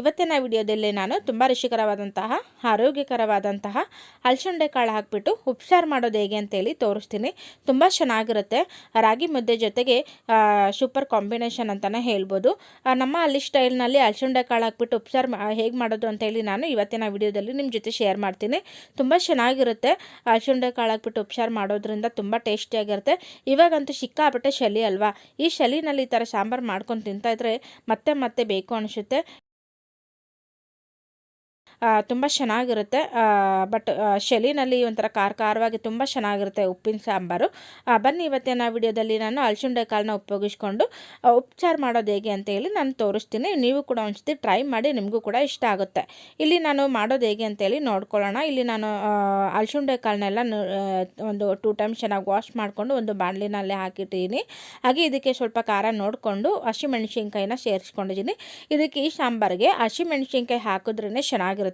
ಇವತ್ತಿನ ವಿಡಿಯೋದಲ್ಲಿ ನಾನು ತುಂಬ ರುಚಿಕರವಾದಂತಹ, ಆರೋಗ್ಯಕರವಾದಂತಹ ಹಲಸಂಡೆ ಕಾಳು ಹಾಕಿಬಿಟ್ಟು ಉಪ್ಸಾರು ಮಾಡೋದು ಹೇಗೆ ಅಂತೇಳಿ ತೋರಿಸ್ತೀನಿ. ತುಂಬ ಚೆನ್ನಾಗಿರುತ್ತೆ. ರಾಗಿ ಮುದ್ದೆ ಜೊತೆಗೆ ಸೂಪರ್ ಕಾಂಬಿನೇಷನ್ ಅಂತಲೇ ಹೇಳ್ಬೋದು. ನಮ್ಮ ಅಲ್ಲಿ ಸ್ಟೈಲ್ನಲ್ಲಿ ಹಲಸಂಡೆ ಕಾಳು ಹಾಕ್ಬಿಟ್ಟು ಉಪ್ಸಾರು ಹೇಗೆ ಮಾಡೋದು ಅಂತೇಳಿ ನಾನು ಇವತ್ತಿನ ವಿಡಿಯೋದಲ್ಲಿ ನಿಮ್ಮ ಜೊತೆ ಶೇರ್ ಮಾಡ್ತೀನಿ. ತುಂಬ ಚೆನ್ನಾಗಿರುತ್ತೆ. ಹಲಸಂಡೆ ಕಾಳು ಹಾಕ್ಬಿಟ್ಟು ಉಪ್ಸಾರು ಮಾಡೋದ್ರಿಂದ ತುಂಬ ಟೇಸ್ಟಿಯಾಗಿರುತ್ತೆ. ಇವಾಗಂತೂ ಸಿಕ್ಕಾಪಟ್ಟೆ ಶಲಿ ಅಲ್ವಾ? ಈ ಶಲಿನಲ್ಲಿ ಈ ಥರ ಸಾಂಬಾರು ಮಾಡ್ಕೊಂಡು ತಿಂತಾಯಿದ್ರೆ ಮತ್ತೆ ಮತ್ತೆ ಬೇಕು ಅನಿಸುತ್ತೆ. ತುಂಬ ಚೆನ್ನಾಗಿರುತ್ತೆ. ಬಟ್ ಶೆಲಿನಲ್ಲಿ ಒಂಥರ ಖಾರ ಖಾರವಾಗಿ ತುಂಬ ಚೆನ್ನಾಗಿರುತ್ತೆ ಉಪ್ಪಿನ ಸಾಂಬಾರು. ಬನ್ನಿ ಇವತ್ತಿನ ವಿಡಿಯೋದಲ್ಲಿ ನಾನು ಅಲಸಂಡೆ ಕಾಳನ್ನ ಉಪಯೋಗಿಸ್ಕೊಂಡು ಉಪಚಾರ ಮಾಡೋದು ಹೇಗೆ ಅಂತ ಹೇಳಿ ನಾನು ತೋರಿಸ್ತೀನಿ. ನೀವು ಕೂಡ ಒಂದ್ಸತಿ ಟ್ರೈ ಮಾಡಿ ನಿಮಗೂ ಕೂಡ ಇಷ್ಟ ಆಗುತ್ತೆ. ಇಲ್ಲಿ ನಾನು ಮಾಡೋದು ಹೇಗೆ ಅಂತೇಳಿ ನೋಡ್ಕೊಳ್ಳೋಣ. ಇಲ್ಲಿ ನಾನು ಅಲಸಂಡೆ ಕಾಳನ್ನೆಲ್ಲ ಒಂದು ಟೂ ಟೈಮ್ಸ್ ಚೆನ್ನಾಗಿ ವಾಶ್ ಮಾಡಿಕೊಂಡು ಒಂದು ಬಾಣಲಿನಲ್ಲಿ ಹಾಕಿಟ್ಟಿದ್ದೀನಿ ಹಾಗೆ ಇದಕ್ಕೆ ಸ್ವಲ್ಪ ಖಾರ ನೋಡಿಕೊಂಡು, ಹಸಿಮೆಣಸಿನ್ಕಾಯಿನ ಸೇರಿಸ್ಕೊಂಡಿದ್ದೀನಿ ಇದಕ್ಕೆ ಈ ಸಾಂಬಾರಿಗೆ ಹಸಿಮೆಣಸಿನ್ಕಾಯಿ ಹಾಕಿದ್ರೇ ಚೆನ್ನಾಗಿರುತ್ತೆ.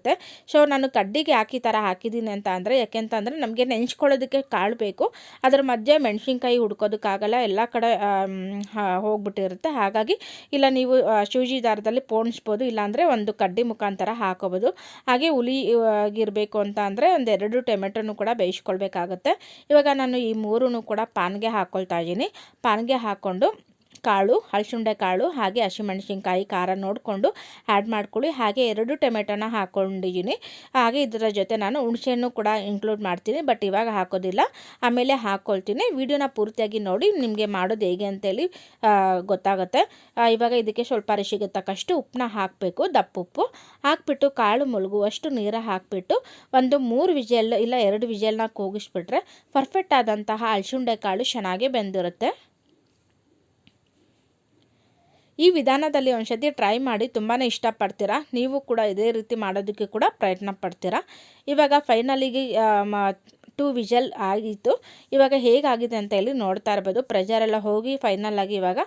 ಸೊ ನಾನು ಕಡ್ಡಿಗೆ ಹಾಕಿ ಥರ ಹಾಕಿದ್ದೀನಿ ಅಂತ ಅಂದರೆ ಯಾಕೆಂತಂದರೆ ನಮಗೆ ನೆಂಚ್ಕೊಳ್ಳೋದಕ್ಕೆ ಕಾಳು ಬೇಕು. ಅದರ ಮಧ್ಯೆ ಮೆಣಸಿನ್ಕಾಯಿ ಹುಡ್ಕೋದಕ್ಕಾಗಲ್ಲ, ಎಲ್ಲ ಕಡೆ ಹೋಗ್ಬಿಟ್ಟಿರುತ್ತೆ. ಹಾಗಾಗಿ ಇಲ್ಲ ನೀವು ಶೂಜಿ ದಾರದಲ್ಲಿ ಪೋಣಿಸ್ಬೋದು ಇಲ್ಲಾಂದರೆ ಒಂದು ಕಡ್ಡಿ ಮುಖಾಂತರ ಹಾಕೋಬೋದು. ಹಾಗೆ ಹುಲಿ ಆಗಿರಬೇಕು ಅಂತ ಅಂದರೆ ಒಂದೆರಡು ಟೊಮೆಟೊನು ಕೂಡ ಬೇಯಿಸ್ಕೊಳ್ಬೇಕಾಗತ್ತೆ. ಇವಾಗ ನಾನು ಈ ಮೂರೂ ಕೂಡ ಪಾನ್ಗೆ ಹಾಕ್ಕೊಳ್ತಾ ಇದ್ದೀನಿ. ಪಾನ್ಗೆ ಹಾಕ್ಕೊಂಡು ಕಾಳು ಹಲಸುಂಡೆ ಕಾಳು, ಹಾಗೆ ಹಸಿಮೆಣಸಿನ್ಕಾಯಿ ಖಾರ ನೋಡಿಕೊಂಡು ಆ್ಯಡ್ ಮಾಡ್ಕೊಳ್ಳಿ. ಹಾಗೆ ಎರಡು ಟೊಮೆಟೊನ ಹಾಕ್ಕೊಂಡಿದ್ದೀನಿ ಹಾಗೆ ಇದರ ಜೊತೆ ನಾನು ಹುಣಸೆಹಣ್ಣು ಕೂಡ ಇನ್ಕ್ಲೂಡ್ ಮಾಡ್ತೀನಿ ಬಟ್ ಇವಾಗ ಹಾಕೋದಿಲ್ಲ. ಆಮೇಲೆ ಹಾಕ್ಕೊಳ್ತೀನಿ ವಿಡಿಯೋನ ಪೂರ್ತಿಯಾಗಿ ನೋಡಿ, ನಿಮಗೆ ಮಾಡೋದು ಹೇಗೆ ಅಂತೇಳಿ ಗೊತ್ತಾಗುತ್ತೆ. ಇವಾಗ ಇದಕ್ಕೆ ಸ್ವಲ್ಪ ರಿಶಿಗೆ ತಕ್ಕಷ್ಟು ಉಪ್ಪನ್ನ ಹಾಕಬೇಕು, ದಪ್ಪ ಉಪ್ಪು. ಹಾಕ್ಬಿಟ್ಟು ಕಾಳು ಮುಳುಗುವಷ್ಟು ನೀರ ಹಾಕಿಬಿಟ್ಟು ಒಂದು ಮೂರು ವಿಜಲ್ ಇಲ್ಲ ಎರಡು ವಿಜಲ್ನ ಕೂಗಿಸ್ಬಿಟ್ರೆ ಪರ್ಫೆಕ್ಟ್ ಆದಂತಹ ಅಲಸಂಡೆ ಕಾಳು ಚೆನ್ನಾಗಿ ಬೆಂದಿರುತ್ತೆ. ಈ ವಿಧಾನದಲ್ಲಿ ಒಂದ್ಸತಿ ಟ್ರೈ ಮಾಡಿ ತುಂಬಾ ಇಷ್ಟಪಡ್ತೀರಾ? ನೀವು ಕೂಡ ಇದೇ ರೀತಿ ಮಾಡೋದಕ್ಕೆ ಕೂಡ ಪ್ರಯತ್ನ ಪಡ್ತೀರಾ? ಇವಾಗ ಫೈನಲಿಗೆ ಟೂ ವಿಜಲ್ ಆಗಿತ್ತು. ಇವಾಗ ಹೇಗಾಗಿದೆ ಅಂತ ಹೇಳಿ ನೋಡ್ತಾ ಇರ್ಬೋದು. ಪ್ರೆಷರ್ ಹೋಗಿ ಫೈನಲ್ ಆಗಿ ಇವಾಗ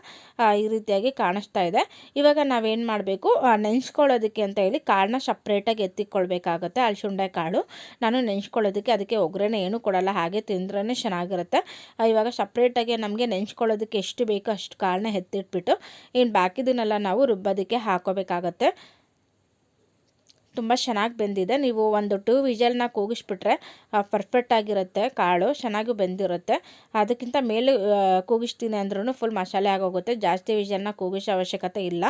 ಈ ರೀತಿಯಾಗಿ ಕಾಣಿಸ್ತಾ ಇದೆ. ಇವಾಗ ನಾವೇನು ಮಾಡಬೇಕು? ನೆನೆಸ್ಕೊಳ್ಳೋದಕ್ಕೆ ಅಂತ ಹೇಳಿ ಕಾಳನ್ನ ಸಪ್ರೇಟಾಗಿ ಎತ್ತಿಕೊಳ್ಬೇಕಾಗುತ್ತೆ ಅಲ್ಶುಂಡೆ ಕಾಳು. ನಾನು ನೆನೆಸ್ಕೊಳ್ಳೋದಕ್ಕೆ ಅದಕ್ಕೆ ಒಗ್ಗರಣೆ ಏನೂ ಕೊಡಲ್ಲ, ಹಾಗೆ ತಿಂದ್ರೇ ಚೆನ್ನಾಗಿರುತ್ತೆ. ಇವಾಗ ಸಪ್ರೇಟಾಗಿ ನಮಗೆ ನೆನೆಸ್ಕೊಳ್ಳೋದಕ್ಕೆ ಎಷ್ಟು ಬೇಕೋ ಅಷ್ಟು ಕಾಳನ್ನ ಎತ್ತಿಟ್ಬಿಟ್ಟು ಇನ್ನು ಬಾಕಿದನ್ನೆಲ್ಲ ನಾವು ರುಬ್ಬೋದಕ್ಕೆ ಹಾಕೋಬೇಕಾಗತ್ತೆ. ತುಂಬ ಚೆನ್ನಾಗಿ ಬೆಂದಿದೆ. ನೀವು ಒಂದು ಟೂ ವಿಜಲ್ನ ಕೂಗಿಸ್ಬಿಟ್ರೆ ಪರ್ಫೆಕ್ಟ್ ಆಗಿರುತ್ತೆ ಕಾಳು, ಚೆನ್ನಾಗಿ ಬೆಂದಿರುತ್ತೆ. ಅದಕ್ಕಿಂತ ಮೇಲೆ ಕೂಗಿಸ್ತೀನಿ ಅಂದ್ರೂ ಫುಲ್ ಮಸಾಲೆ ಆಗೋಗುತ್ತೆ. ಜಾಸ್ತಿ ವಿಜಲ್ನ ಕೂಗಿಸೋ ಅವಶ್ಯಕತೆ ಇಲ್ಲ.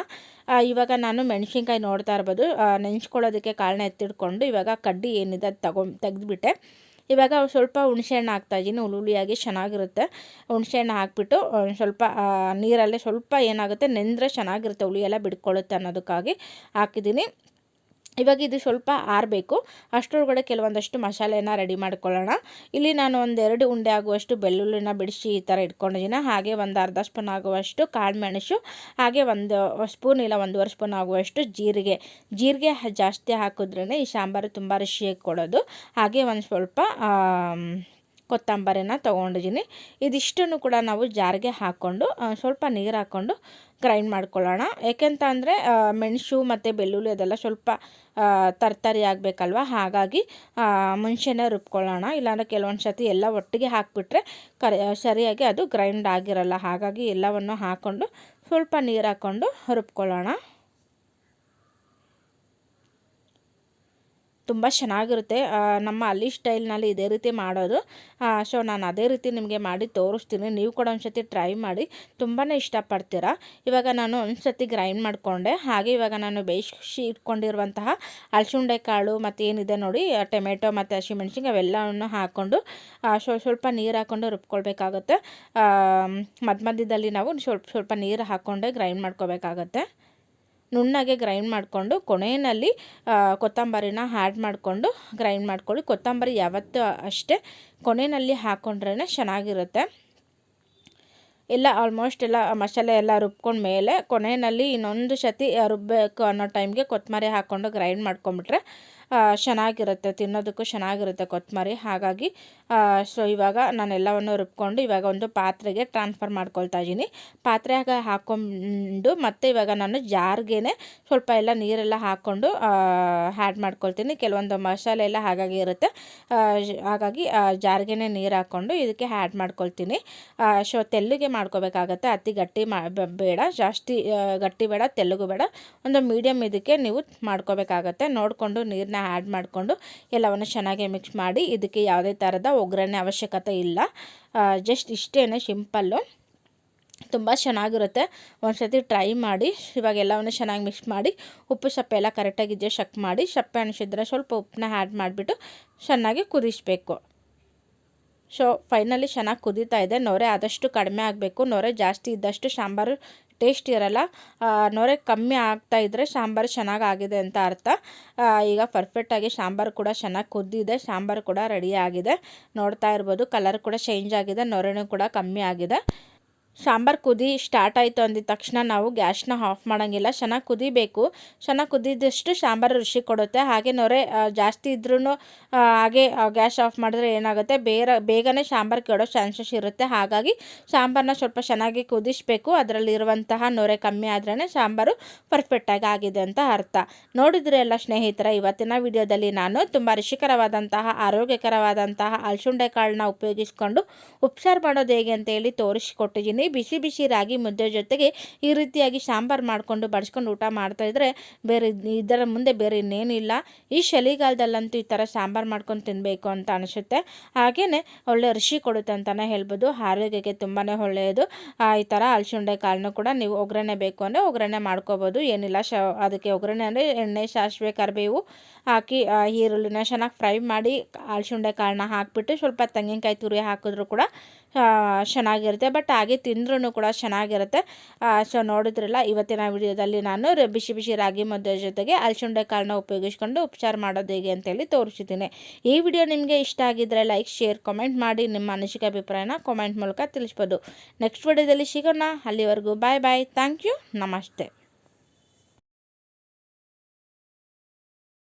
ಇವಾಗ ನಾನು ಮೆಣಸಿನ್ಕಾಯಿ ನೋಡ್ತಾ ಇರ್ಬೋದು. ನೆಂಚ್ಕೊಳ್ಳೋದಕ್ಕೆ ಕಾಳನ್ನ ಎತ್ತಿಡ್ಕೊಂಡು ಇವಾಗ ಕಡ್ಡಿ ಏನಿದೆ ಅದು ತಗೊ ತೆಗೆದುಬಿಟ್ಟೆ. ಇವಾಗ ಸ್ವಲ್ಪ ಹುಣಸೆಹಣ್ಣು ಹಾಕ್ತಾಯಿದ್ದೀನಿ ಹುಳುಳಿಯಾಗಿ ಚೆನ್ನಾಗಿರುತ್ತೆ. ಹುಣಸೆಹಣ್ಣು ಹಾಕ್ಬಿಟ್ಟು ಸ್ವಲ್ಪ ನೀರಲ್ಲೇ ಸ್ವಲ್ಪ ಏನಾಗುತ್ತೆ, ನೆಂದರೆ ಚೆನ್ನಾಗಿರುತ್ತೆ. ಹುಳಿ ಎಲ್ಲ ಬಿಡ್ಕೊಳ್ಳುತ್ತೆ ಅನ್ನೋದಕ್ಕಾಗಿ ಹಾಕಿದ್ದೀನಿ. ಇವಾಗ ಇದು ಸ್ವಲ್ಪ ಆರಬೇಕು. ಅಷ್ಟರೊಳಗಡೆ ಕೆಲವೊಂದಷ್ಟು ಮಸಾಲೆನ ರೆಡಿ ಮಾಡ್ಕೊಳ್ಳೋಣ. ಇಲ್ಲಿ ನಾನು ಒಂದೆರಡು ಉಂಡೆ ಆಗುವಷ್ಟು ಬೆಳ್ಳುಳ್ಳಿನ ಬಿಡಿಸಿ ಈ ಥರ ಇಟ್ಕೊಂಡಿದ್ದೀನಿ. ಹಾಗೆ ಒಂದು ಅರ್ಧ ಸ್ಪೂನ್ ಆಗುವಷ್ಟು ಕಾಳುಮೆಣಸು ಹಾಗೆ ಒಂದು ಸ್ಪೂನ್ ಇಲ್ಲ ಒಂದೂವರೆ ಸ್ಪೂನ್ ಆಗುವಷ್ಟು ಜೀರಿಗೆ. ಜೀರಿಗೆ ಜಾಸ್ತಿ ಹಾಕಿದ್ರೇ ಈ ಸಾಂಬಾರು ತುಂಬ ರುಚಿಯಾಗಿ ಕೊಡೋದು. ಹಾಗೆ ಒಂದು ಸ್ವಲ್ಪ ಕೊತ್ತಂಬರಿನ ತೊಗೊಂಡಿದ್ದೀನಿ. ಇದಿಷ್ಟನ್ನು ಕೂಡ ನಾವು ಜಾರಿಗೆ ಹಾಕ್ಕೊಂಡು ಸ್ವಲ್ಪ ನೀರು ಹಾಕ್ಕೊಂಡು ಗ್ರೈಂಡ್ ಮಾಡ್ಕೊಳ್ಳೋಣ. ಯಾಕೆಂತ ಅಂದರೆ ಮೆಣಸು ಮತ್ತು ಬೆಳ್ಳುಳ್ಳಿ ಅದೆಲ್ಲ ಸ್ವಲ್ಪ ತರತರಿ ಆಗಬೇಕಲ್ವ? ಹಾಗಾಗಿ ಮುಂಚೆನೆ ರುಬ್ಕೊಳ್ಳೋಣ. ಇಲ್ಲಾಂದರೆ ಕೆಲವೊಂದು ಸತಿ ಎಲ್ಲ ಒಟ್ಟಿಗೆ ಹಾಕಿಬಿಟ್ರೆ ಸರಿಯಾಗಿ ಅದು ಗ್ರೈಂಡ್ ಆಗಿರಲ್ಲ. ಹಾಗಾಗಿ ಎಲ್ಲವನ್ನು ಹಾಕ್ಕೊಂಡು ಸ್ವಲ್ಪ ನೀರು ಹಾಕ್ಕೊಂಡು ರುಬ್ಕೊಳ್ಳೋಣ. ತುಂಬ ಚೆನ್ನಾಗಿರುತ್ತೆ. ನಮ್ಮ ಅಲ್ಲಿ ಸ್ಟೈಲ್ನಲ್ಲಿ ಇದೇ ರೀತಿ ಮಾಡೋದು. ಸೊ ನಾನು ಅದೇ ರೀತಿ ನಿಮಗೆ ಮಾಡಿ ತೋರಿಸ್ತೀನಿ. ನೀವು ಕೂಡ ಒಂದು ಸತಿ ಟ್ರೈ ಮಾಡಿ. ತುಂಬಾ ಇಷ್ಟಪಡ್ತೀರಾ? ಇವಾಗ ನಾನು ಒಂದು ಸತಿ ಗ್ರೈಂಡ್ ಮಾಡಿಕೊಂಡೆ. ಹಾಗೆ ಇವಾಗ ನಾನು ಬೇಯಿಸಿ ಇಟ್ಕೊಂಡಿರುವಂತಹ ಹಲಸುಂಡೆ ಕಾಳು ಮತ್ತು ಏನಿದೆ ನೋಡಿ ಟೊಮೆಟೊ ಮತ್ತು ಹಸಿಮೆಣ್ಸಿನ್ಕಾಯಿ ಅವೆಲ್ಲವನ್ನು ಹಾಕ್ಕೊಂಡು ಸೊ ಸ್ವಲ್ಪ ನೀರು ಹಾಕ್ಕೊಂಡು ರುಬ್ಕೊಳ್ಬೇಕಾಗುತ್ತೆ. ಮಧ್ಯ ಮಧ್ಯದಲ್ಲಿ ನಾವು ಸ್ವಲ್ಪ ಸ್ವಲ್ಪ ನೀರು ಹಾಕ್ಕೊಂಡೆ ಗ್ರೈಂಡ್ ಮಾಡ್ಕೋಬೇಕಾಗತ್ತೆ. ನುಣ್ಣಗೆ ಗ್ರೈಂಡ್ ಮಾಡಿಕೊಂಡು ಕೊನೆಯಲ್ಲಿ ಕೊತ್ತಂಬರಿನ ಆ್ಯಡ್ ಮಾಡಿಕೊಂಡು ಗ್ರೈಂಡ್ ಮಾಡ್ಕೊಳ್ಳಿ. ಕೊತ್ತಂಬರಿ ಯಾವತ್ತೂ ಅಷ್ಟೇ, ಕೊನೆಯಲ್ಲಿ ಹಾಕ್ಕೊಂಡ್ರೇ ಚೆನ್ನಾಗಿರುತ್ತೆ. ಎಲ್ಲ ಆಲ್ಮೋಸ್ಟ್ ಎಲ್ಲ ಮಸಾಲೆ ಎಲ್ಲ ರುಬ್ಕೊಂಡ ಮೇಲೆ ಕೊನೆಯಲ್ಲಿ ಇನ್ನೊಂದು ಸತಿ ರುಬ್ಬಬೇಕು ಅನ್ನೋ ಟೈಮ್ಗೆ ಕೊತ್ತಂಬರಿ ಹಾಕ್ಕೊಂಡು ಗ್ರೈಂಡ್ ಮಾಡ್ಕೊಂಬಿಟ್ರೆ ಚೆನ್ನಾಗಿರುತ್ತೆ, ತಿನ್ನೋದಕ್ಕೂ ಚೆನ್ನಾಗಿರುತ್ತೆ ಕೊತ್ತಂಬರಿ ಹಾಗಾಗಿ ಸೊ ಇವಾಗ ನಾನು ಎಲ್ಲವನ್ನು ರುಬ್ಕೊಂಡು ಇವಾಗ ಒಂದು ಪಾತ್ರೆಗೆ ಟ್ರಾನ್ಸ್ಫರ್ ಮಾಡ್ಕೊಳ್ತಾ ಇದ್ದೀನಿ. ಪಾತ್ರೆಗೆ ಹಾಕ್ಕೊಂಡು ಮತ್ತೆ ಇವಾಗ ನಾನು ಜಾರ್ಗೆ ಸ್ವಲ್ಪ ಎಲ್ಲ ನೀರೆಲ್ಲ ಹಾಕ್ಕೊಂಡು ಹ್ಯಾಡ್ ಮಾಡ್ಕೊಳ್ತೀನಿ. ಕೆಲವೊಂದು ಮಸಾಲೆ ಎಲ್ಲ ಹಾಗಾಗಿ ಇರುತ್ತೆ. ಹಾಗಾಗಿ ಜಾರ್ಗೆ ನೀರು ಹಾಕ್ಕೊಂಡು ಇದಕ್ಕೆ ಹ್ಯಾಡ್ ಮಾಡ್ಕೊಳ್ತೀನಿ. ಸೊ ತೆಲ್ಲಿಗೆ ಮಾಡ್ಕೋಬೇಕಾಗತ್ತೆ. ಅತಿ ಗಟ್ಟಿ ಬೇಡ. ಜಾಸ್ತಿ ಗಟ್ಟಿ ಬೇಡ, ತೆಲುಗು ಬೇಡ. ಒಂದು ಮೀಡಿಯಮ್ ಇದಕ್ಕೆ ನೀವು ಮಾಡ್ಕೋಬೇಕಾಗತ್ತೆ. ನೋಡಿಕೊಂಡು ನೀರನ್ನ ಆ್ಯಡ್ ಮಾಡಿಕೊಂಡು ಎಲ್ಲವನ್ನು ಚೆನ್ನಾಗಿ ಮಿಕ್ಸ್ ಮಾಡಿ ಇದಕ್ಕೆ ಯಾವುದೇ ಥರದ ಒಗ್ಗರಣೆ ಅವಶ್ಯಕತೆ ಇಲ್ಲ. ಜಸ್ಟ್ ಇಷ್ಟೇ ಸಿಂಪಲ್ಲು ತುಂಬ ಚೆನ್ನಾಗಿರುತ್ತೆ. ಒಂದು ಸತಿ ಟ್ರೈ ಮಾಡಿ, ಇವಾಗ ಎಲ್ಲವನ್ನು ಚೆನ್ನಾಗಿ ಮಿಕ್ಸ್ ಮಾಡಿ, ಉಪ್ಪು ಸಪ್ಪೆ ಎಲ್ಲ ಕರೆಕ್ಟಾಗಿದ್ದೆ ಶಕ್ ಮಾಡಿ, ಸಪ್ಪೆ ಅನಿಸಿದ್ರೆ ಸ್ವಲ್ಪ ಉಪ್ಪನ್ನ ಆ್ಯಡ್ ಮಾಡಿಬಿಟ್ಟು ಚೆನ್ನಾಗಿ ಕುದಿಸಬೇಕು. ಸೊ ಫೈನಲಿ ಚೆನ್ನಾಗಿ ಕುದೀತಾ ಇದೆ. ನೊರೆ ಆದಷ್ಟು ಕಡಿಮೆ ಆಗಬೇಕು. ನೊರೆ ಜಾಸ್ತಿ ಇದ್ದಷ್ಟು ಸಾಂಬಾರು ಟೇಸ್ಟ್ ಇರಲ್ಲ. ನೊರೆ ಕಮ್ಮಿ ಆಗ್ತಾ ಇದ್ದರೆ ಸಾಂಬಾರು ಚೆನ್ನಾಗಿ ಆಗಿದೆ ಅಂತ ಅರ್ಥ. ಈಗ ಪರ್ಫೆಕ್ಟಾಗಿ ಸಾಂಬಾರು ಕೂಡ ಚೆನ್ನಾಗಿ ಕುದ್ದಿದೆ. ಸಾಂಬಾರು ಕೂಡ ರೆಡಿ ಆಗಿದೆ. ನೋಡ್ತಾ ಇರ್ಬೋದು ಕಲರ್ ಕೂಡ ಚೇಂಜ್ ಆಗಿದೆ. ನೊರೆನೂ ಕೂಡ ಕಮ್ಮಿ ಆಗಿದೆ. ಸಾಂಬಾರು ಕುದಿ ಸ್ಟಾರ್ಟ್ ಆಯಿತು ಅಂದಿದ ತಕ್ಷಣ ನಾವು ಗ್ಯಾಸ್ನ ಆಫ್ ಮಾಡೋಂಗಿಲ್ಲ. ಚೆನ್ನಾಗಿ ಕುದಿಬೇಕು. ಚೆನ್ನಾಗಿ ಕುದಿದಷ್ಟು ಸಾಂಬಾರು ರುಚಿ ಕೊಡುತ್ತೆ. ಹಾಗೆ ನೊರೆ ಜಾಸ್ತಿ ಇದ್ರೂ ಹಾಗೆ ಗ್ಯಾಸ್ ಆಫ್ ಮಾಡಿದ್ರೆ ಏನಾಗುತ್ತೆ? ಬೇರೆ, ಬೇಗನೆ ಸಾಂಬಾರು ಕೆಡೋ ಚಾನ್ಸಸ್ ಇರುತ್ತೆ. ಹಾಗಾಗಿ ಸಾಂಬಾರನ್ನ ಸ್ವಲ್ಪ ಚೆನ್ನಾಗಿ ಕುದಿಸ್ಬೇಕು. ಅದರಲ್ಲಿರುವಂತಹ ನೊರೆ ಕಮ್ಮಿ ಆದ್ರೇ ಸಾಂಬಾರು ಪರ್ಫೆಕ್ಟಾಗಿ ಆಗಿದೆ ಅಂತ ಅರ್ಥ. ನೋಡಿದ್ರೆ ಎಲ್ಲ ಸ್ನೇಹಿತರ, ಇವತ್ತಿನ ವಿಡಿಯೋದಲ್ಲಿ ನಾನು ತುಂಬ ರುಚಿಕರವಾದಂತಹ, ಆರೋಗ್ಯಕರವಾದಂತಹ ಅಲ್ಸುಂಡೆ ಕಾಳನ್ನ ಉಪಯೋಗಿಸ್ಕೊಂಡು ಉಪಚಾರ ಮಾಡೋದು ಹೇಗೆ ಅಂತ ಹೇಳಿ ತೋರಿಸಿಕೊಟ್ಟಿದ್ದೀನಿ. ಬಿಸಿ ಬಿಸಿ ರಾಗಿ ಮುದ್ದೆ ಜೊತೆಗೆ ಈ ರೀತಿಯಾಗಿ ಸಾಂಬಾರು ಮಾಡಿಕೊಂಡು ಬಡಿಸ್ಕೊಂಡು ಊಟ ಮಾಡ್ತಾಯಿದ್ರೆ ಬೇರೆ ಇದರ ಮುಂದೆ ಬೇರೆ ಇನ್ನೇನಿಲ್ಲ ಈ ಚಳಿಗಾಲದಲ್ಲಂತೂ ಈ ಥರ ಸಾಂಬಾರು ಮಾಡ್ಕೊಂಡು ತಿನ್ನಬೇಕು ಅಂತ ಅನಿಸುತ್ತೆ. ಹಾಗೆಯೇ ಒಳ್ಳೆ ರುಚಿ ಕೊಡುತ್ತೆ ಅಂತಲೇ ಹೇಳ್ಬೋದು. ಆರೋಗ್ಯಕ್ಕೆ ತುಂಬಾ ಒಳ್ಳೆಯದು. ಈ ಥರ ಅಲಸಂಡೆ ಕಾಳನ್ನು ಕೂಡ ನೀವು ಒಗ್ಗರಣೆ ಬೇಕು ಅಂದರೆ ಒಗ್ಗರಣೆ ಮಾಡ್ಕೋಬೋದು. ಏನಿಲ್ಲ, ಶ, ಅದಕ್ಕೆ ಒಗ್ಗರಣೆ ಅಂದರೆ ಎಣ್ಣೆ, ಸಾಸಿವೆ, ಕರಿಬೇವು ಹಾಕಿ ಈರುಳ್ಳಿನ ಚೆನ್ನಾಗಿ ಫ್ರೈ ಮಾಡಿ ಅಲಸಂಡೆ ಕಾಳನ್ನ ಹಾಕಿಬಿಟ್ಟು ಸ್ವಲ್ಪ ತೆಂಗಿನಕಾಯಿ ತುರಿ ಹಾಕಿದ್ರು ಕೂಡ ಚೆನ್ನಾಗಿರುತ್ತೆ. ಬಟ್ ಹಾಗೆ ತಿಂದ್ರೂ ಕೂಡ ಚೆನ್ನಾಗಿರುತ್ತೆ. ಸೊ ನೋಡಿದ್ರಲ್ಲ, ಇವತ್ತಿನ ವಿಡಿಯೋದಲ್ಲಿ ನಾನು ಬಿಸಿ ಬಿಸಿ ರಾಗಿ ಮುದ್ದೆ ಜೊತೆಗೆ ಅಲಸಂಡೆ ಕಾಳನ್ನ ಉಪಯೋಗಿಸ್ಕೊಂಡು ಉಪಚಾರ ಮಾಡೋದು ಹೇಗೆ ಅಂತೇಳಿ ತೋರಿಸಿದ್ದೀನಿ. ಈ ವಿಡಿಯೋ ನಿಮಗೆ ಇಷ್ಟ ಆಗಿದ್ದರೆ ಲೈಕ್, ಶೇರ್, ಕಾಮೆಂಟ್ ಮಾಡಿ ನಿಮ್ಮ ಅನಿಸಿಕ ಅಭಿಪ್ರಾಯನ ಕಾಮೆಂಟ್ ಮೂಲಕ ತಿಳಿಸ್ಬೋದು. ನೆಕ್ಸ್ಟ್ ವಿಡಿಯೋದಲ್ಲಿ ಸಿಗೋಣ. ಅಲ್ಲಿವರೆಗೂ ಬಾಯ್ ಬಾಯ್. Thank you. ನಮಸ್ತೆ.